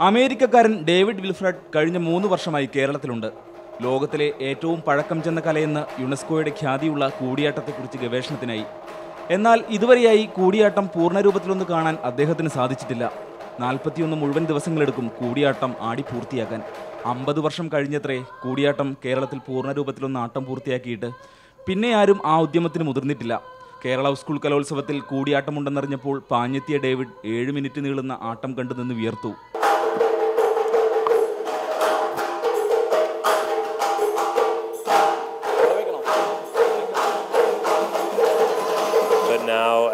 അമേരിക്കക്കാരൻ David Wilfred കഴിഞ്ഞ മൂന്ന് വർഷമായി കേരളത്തിലുണ്ട്. ലോകത്തിലെ ഏറ്റവും പഴക്കം ചെന്ന കലയെന്ന് യുനെസ്കോയുടെ ഖ്യാതിയുള്ള കൂടിയാട്ടത്തെക്കുറിച്ച് ഗവേഷണത്തിനായി. എന്നാൽ ഇതുവരെയായി കൂടിയാട്ടം പൂർണരൂപത്തിലൊന്ന് കാണാൻ അദ്ദേഹത്തിന് സാധിച്ചിട്ടില്ല. നാൽപ്പത്തിയൊന്ന് മുഴുവൻ ദിവസങ്ങളെടുക്കും കൂടിയാട്ടം ആടി പൂർത്തിയാക്കാൻ. അമ്പത് വർഷം കഴിഞ്ഞത്രേ കൂടിയാട്ടം കേരളത്തിൽ പൂർണരൂപത്തിലൊന്ന് ആട്ടം പൂർത്തിയാക്കിയിട്ട് പിന്നെ ആരും ആ ഉദ്യമത്തിന് മുതിർന്നിട്ടില്ല. കേരള സ്കൂൾ കലോത്സവത്തിൽ കൂടിയാട്ടമുണ്ടെന്നറിഞ്ഞപ്പോൾ പാഞ്ഞെത്തിയ ഡേവിഡ് ഏഴ് മിനിറ്റ് നീളുന്ന ആട്ടം കണ്ടു നിന്ന് വിയർത്തു.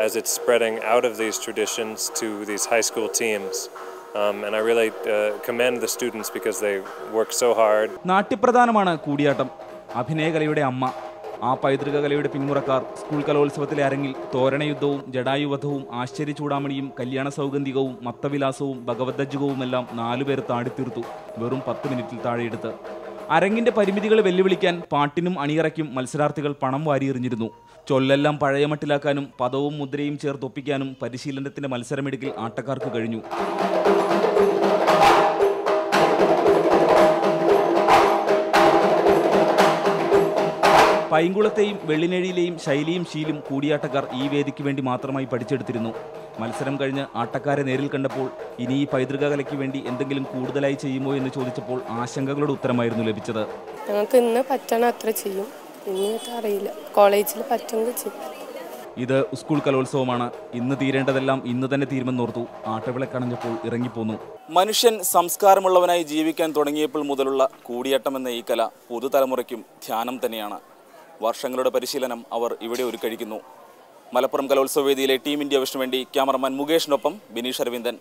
As it's spreading out of these traditions to these high school teams. Um, and I really uh, commend the students because they work so hard. നാട്യപ്രധാനമാണ് Koodiyattam അഭിനയകലയുടെ അമ്മ ആ പൈതൃക കലയുടെ പിന്മുറക്കാർ സ്കൂൾ കലോത്സവത്തിലെ അരങ്ങിൽ തോരണയുദ്ധവും ജടായുവധവും ആശ്ചര്യചൂടാമണിയും കല്യാണ സൗഗന്ധികവും മത്തവിലാസവും ഭഗവദ്ജുകവുമെല്ലാം നാലുപേർ താടിത്തീർത്തു വെറും പത്ത് മിനിറ്റിൽ താഴെയെടുത്ത് അരങ്ങിന്റെ പരിമിതികളെ വെല്ലുവിളിക്കാൻ പാട്ടിനും അണിയറയ്ക്കും മത്സരാർത്ഥികൾ പണം വാരിയെറിഞ്ഞിരുന്നു ചൊല്ലെല്ലാം പഴയ മട്ടിലാക്കാനും പദവും മുദ്രയും ചേർത്തൊപ്പിക്കാനും പരിശീലനത്തിന്റെ മത്സരമെടുക്കിൽ ആട്ടക്കാർക്ക് കഴിഞ്ഞു. പൈങ്കുളത്തെയും വെള്ളിനഴിയിലെയും ശൈലിയും ശീലും കൂടിയാട്ടക്കാർ ഈ വേദിക്ക് വേണ്ടി മാത്രമായി പഠിച്ചെടുത്തിരുന്നു. മത്സരം കഴിഞ്ഞ് ആട്ടക്കാരെ നേരിൽ കണ്ടപ്പോൾ ഇനി ഈ പൈതൃക കലയ്ക്ക് വേണ്ടി എന്തെങ്കിലും കൂടുതലായി ചെയ്യുമോ എന്ന് ചോദിച്ചപ്പോൾ ആശങ്കകളുടെ ഉത്തരമായിരുന്നു ലഭിച്ചത്. ഞങ്ങൾക്ക് ഇന്ന് പറ്റണ അത്ര ചെയ്യും. അറിയില്ല. കോളേജിൽ ചെയ്യും. ഇത് സ്കൂൾ കലോത്സവമാണ്. ഇന്ന് തീരേണ്ടതെല്ലാം ഇന്ന് തന്നെ തീരുമെന്നോർത്തു. ആട്ടവിളക്കണഞ്ഞപ്പോൾ ഇറങ്ങിപ്പോന്നു. മനുഷ്യൻ സംസ്കാരമുള്ളവനായി ജീവിക്കാൻ തുടങ്ങിയപ്പോൾ മുതലുള്ള കൂടിയാട്ടം എന്ന ഈ കല പുതുതലമുറയ്ക്കും ധ്യാനം തന്നെയാണ്. വർഷങ്ങളുടെ പരിശീലനം അവർ ഇവിടെ ഒരുക്കഴിക്കുന്നു മലപ്പുറം കലോത്സവ വേദിയിലെ ടീം ഇന്ത്യ വിഷ്ണു വേണ്ടി ക്യാമറമാൻ മുകേഷിനൊപ്പം ബിനീഷ് അരവിന്ദൻ.